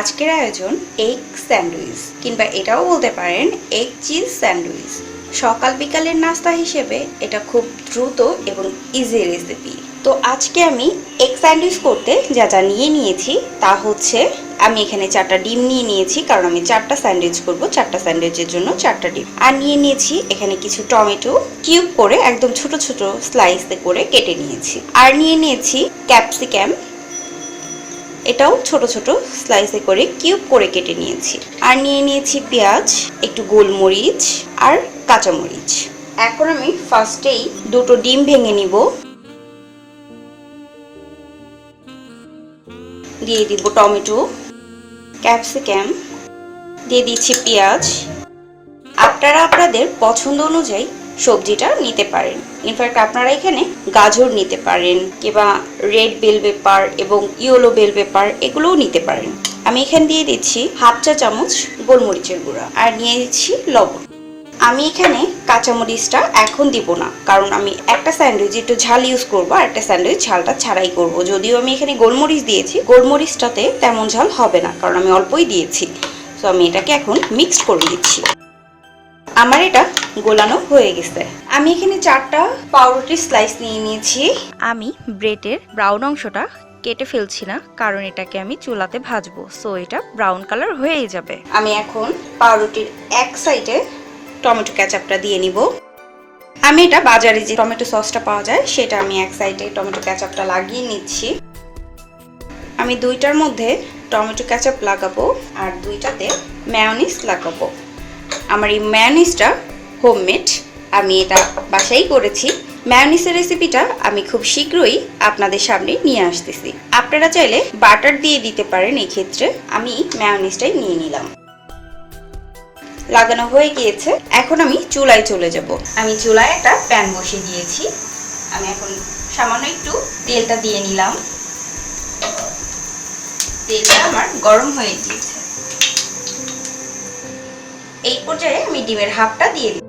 আজকের আয়োজন egg sandwich কিংবা এটাও বলতে পারেন এগ চিজ স্যান্ডউইচ সকাল বিকালের নাস্তা হিসেবে এটা খুব দ্রুত এবং ইজি রেসিপি তো আজকে আমি এগ স্যান্ডউইচ করতে যা যা নিয়ে নিয়েছি তা হচ্ছে, আমি এখানে চারটা ডিম নিয়ে নিয়েছি, কারণ আমি চারটা স্যান্ডউইচ করব, চারটা স্যান্ডউইচের জন্য চারটা ডিম। আর নিয়ে নিয়েছি এখানে কিছু টমেটো কিউব করে একদম ছোট ছোট স্লাইসে করে কেটে নিয়েছি। আর নিয়ে নিয়েছি ক্যাপসিকাম এটাও ছোট ছোট স্লাইসে করে কিউব করে কেটে নিয়েছি। আর নিয়ে নিয়েছি পেঁয়াজ, একটু গোলমরিচ আর কাঁচামরিচ। এখন আমি ফার্স্টেই দুটো ডিম ভেঙে নিব। দিয়ে দিব টমেটো ক্যাপসিকাম দিয়ে দিচ্ছি পেঁয়াজ। আপনারা আপনাদের পছন্দ অনুযায়ী সবজিটা নিতে পারেন। ইনফ্যাক্ট আপনারা এখানে গাজর নিতে পারেন কিংবা রেড বেল পেপার এবং ইয়েলো বেল পেপার এগুলোও নিতে পারেন। আমি এখানে দিয়ে দিচ্ছি হাফ চা চামচ গোলমরিচের গুঁড়া আর নিয়ে দিচ্ছি লবণ। আমি এখানে কাঁচামরিচটা এখন দিব না, কারণ আমি একটা স্যান্ডউইচ একটু ঝাল ইউজ করব আর একটা স্যান্ডউইচ ঝালটা ছাড়াই করব। যদিও আমি এখানে গোলমরিচ দিয়েছি, গোলমরিচটাতে তেমন ঝাল হবে না, কারণ আমি অল্পই দিয়েছি। তো আমি এটাকে এখন মিক্সড করে দিচ্ছি আমার এটা গোলানো হয়ে গেছে। আমি এখানে চারটা পাউরুটির স্লাইস নিয়ে নিয়েছি। আমি ব্রেডের ব্রাউন অংশটা কেটে ফেলছি না কারণ এটাকে আমি চুলাতে ভাজবো সো এটা ব্রাউন কালার হয়েই যাবে। আমি এখন পাউরুটির এক সাইডে টমেটো ক্যাচাপটা দিয়ে নিব। আমি এটা বাজারে যে টমেটো সসটা পাওয়া যায় সেটা আমি এক সাইডে টমেটো ক্যাচাপটা লাগিয়ে নিচ্ছি। আমি দুইটার মধ্যে টমেটো ক্যাচাপ লাগাবো আর দুইটাতে ম্যায়োনিজ লাগাবো। আমার এই ম্যায়োনিজটা হোমমেড আমি এটা বাসাই করেছি। ম্যায়োনিজের রেসিপিটা আমি খুব শীঘ্রই আপনাদের সামনে নিয়ে আসতেছি। আপনারা চাইলে বাটার দিয়ে দিতে পারেন এই ক্ষেত্রে আমি ম্যায়োনিজটাই নিয়ে নিলাম। লাগানো হয়ে গিয়েছে। এখন আমি চুলায় চলে যাব। আমি চুলায় একটা প্যান বসিয়ে দিয়েছি। আমি এখন সামান্য একটু তেলটা দিয়ে নিলাম। তেলটা আমার গরম হয়ে গিয়েছে। এই পর্যায়ে আমি ডিমের হাফটা দিয়ে দিই।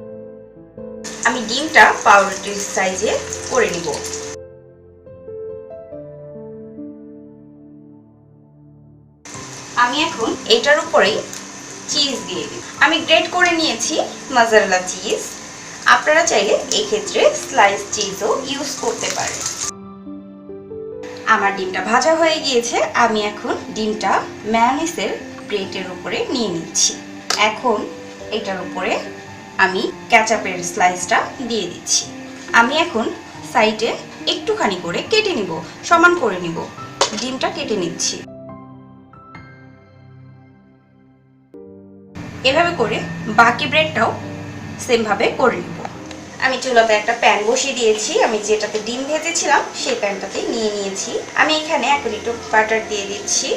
আমি ডিমটা পাউরুটির সাইজে করে নিব। আমি এখন এটার উপরেই চিজ দিয়ে দিই। আমি গ্রেট করে নিয়েছি মজারেলা চিজ আপনারা চাইলে এই ক্ষেত্রে স্লাইস চিজও ইউজ করতে পারেন। আমার ডিমটা ভাজা হয়ে গিয়েছে। আমি এখন ডিমটা ম্যায়োনিজের ব্রেডের উপরে নিয়ে নিচ্ছি। এখন এটার উপরে আমি ক্যাচাপের স্লাইসটা দিয়ে দিচ্ছি। আমি এখন সাইডে একটুখানি করে কেটে নিব, সমান করে নিব। ডিমটা কেটে নিচ্ছি। এভাবে করে বাকি ব্রেডটাও সেমভাবে করে নিব। আমি চুলাতে একটা প্যান বসিয়ে দিয়েছি। আমি যেটাতে ডিম ভেজেছিলাম, সেই প্যানটাতে নিয়ে নিয়েছি। আমি এখানে এক লিটার বাটার দিয়ে দিচ্ছি।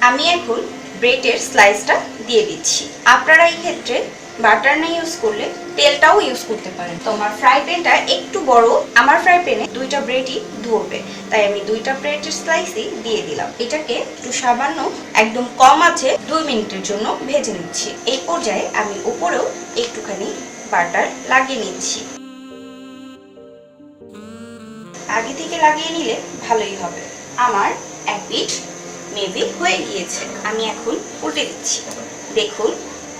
আমি এখন ব্রেডের স্লাইসটা দিয়ে দিচ্ছি। আপনারা এই ক্ষেত্রে বাটার না ইউজ করলে তেলটাও ইউজ করতে পারেন। তো আমার ফ্রাই প্যানটা একটু বড়, আমার ফ্রাই প্যানে দুইটা ব্রেডই ধরবে। তাই আমি দুইটা ব্রেডের স্লাইসই দিয়ে দিলাম। এটাকে একটু সামান্য, একদম কম আছে, দুই মিনিটের জন্য ভেজে নিচ্ছি। এই পর্যায়ে আমি উপরেও একটুখানি বাটার লাগিয়ে নিচ্ছি। আগে থেকে লাগিয়ে নিলে ভালোই হবে। আমার এক পিঠ মেবি হয়ে গিয়েছে। আমি এখন উল্টে দিচ্ছি। দেখুন,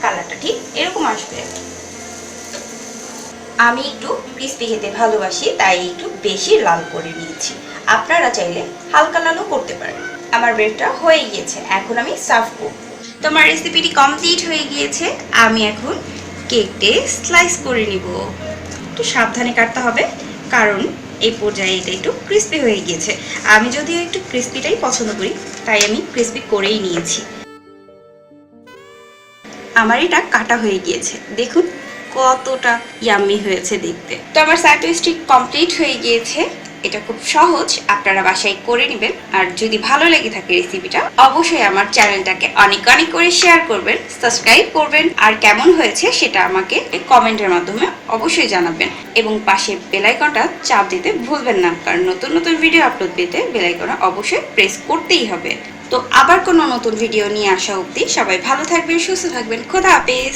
কালারটা ঠিক এরকম আসবে। আমি একটু ক্রিস্পি খেতে ভালোবাসি, তাই একটু বেশি লাল করে নিয়েছি। আপনারা চাইলে হালকা লালও করতে পারেন। আমার ব্রেডটা হয়ে গিয়েছে। এখন আমি সার্ভ করব। তো আমার রেসিপিটি কমপ্লিট হয়ে গিয়েছে। আমি এখন কেকটে স্লাইস করে নিব। একটু সাবধানে কাটতে হবে, কারণ এই পর্যায়ে এটা একটু ক্রিস্পি হয়ে গিয়েছে। আমি যদিও একটু ক্রিস্পিটাই পছন্দ করি, তাই আমি ক্রিস্পি করেই নিয়েছি। আমার এটা কাটা হয়ে গিয়েছে। দেখুন কতটা ইয়াম্মি হয়েছে দেখতে। তো আমার স্যান্ডউইচটি কমপ্লিট হয়ে গিয়েছে। এটা খুব সহজ, আপনারা বাসায় করে নেবেন। আর যদি ভালো লেগে থাকে রেসিপিটা অবশ্যই আমার চ্যানেলটাকে অনেক অনেক করে শেয়ার করবেন সাবস্ক্রাইব করবেন। আর কেমন হয়েছে সেটা আমাকে কমেন্টের মাধ্যমে অবশ্যই জানাবেন। এবং পাশে বেলাইকনটা চাপ দিতে ভুলবেন না, কারণ নতুন নতুন ভিডিও আপলোড পেতে বেলাইকনটা অবশ্যই প্রেস করতেই হবে। তো আবার কোনো নতুন ভিডিও নিয়ে আসা অবধি সবাই ভালো থাকবেন, সুস্থ থাকবেন। খোদা হাফেজ!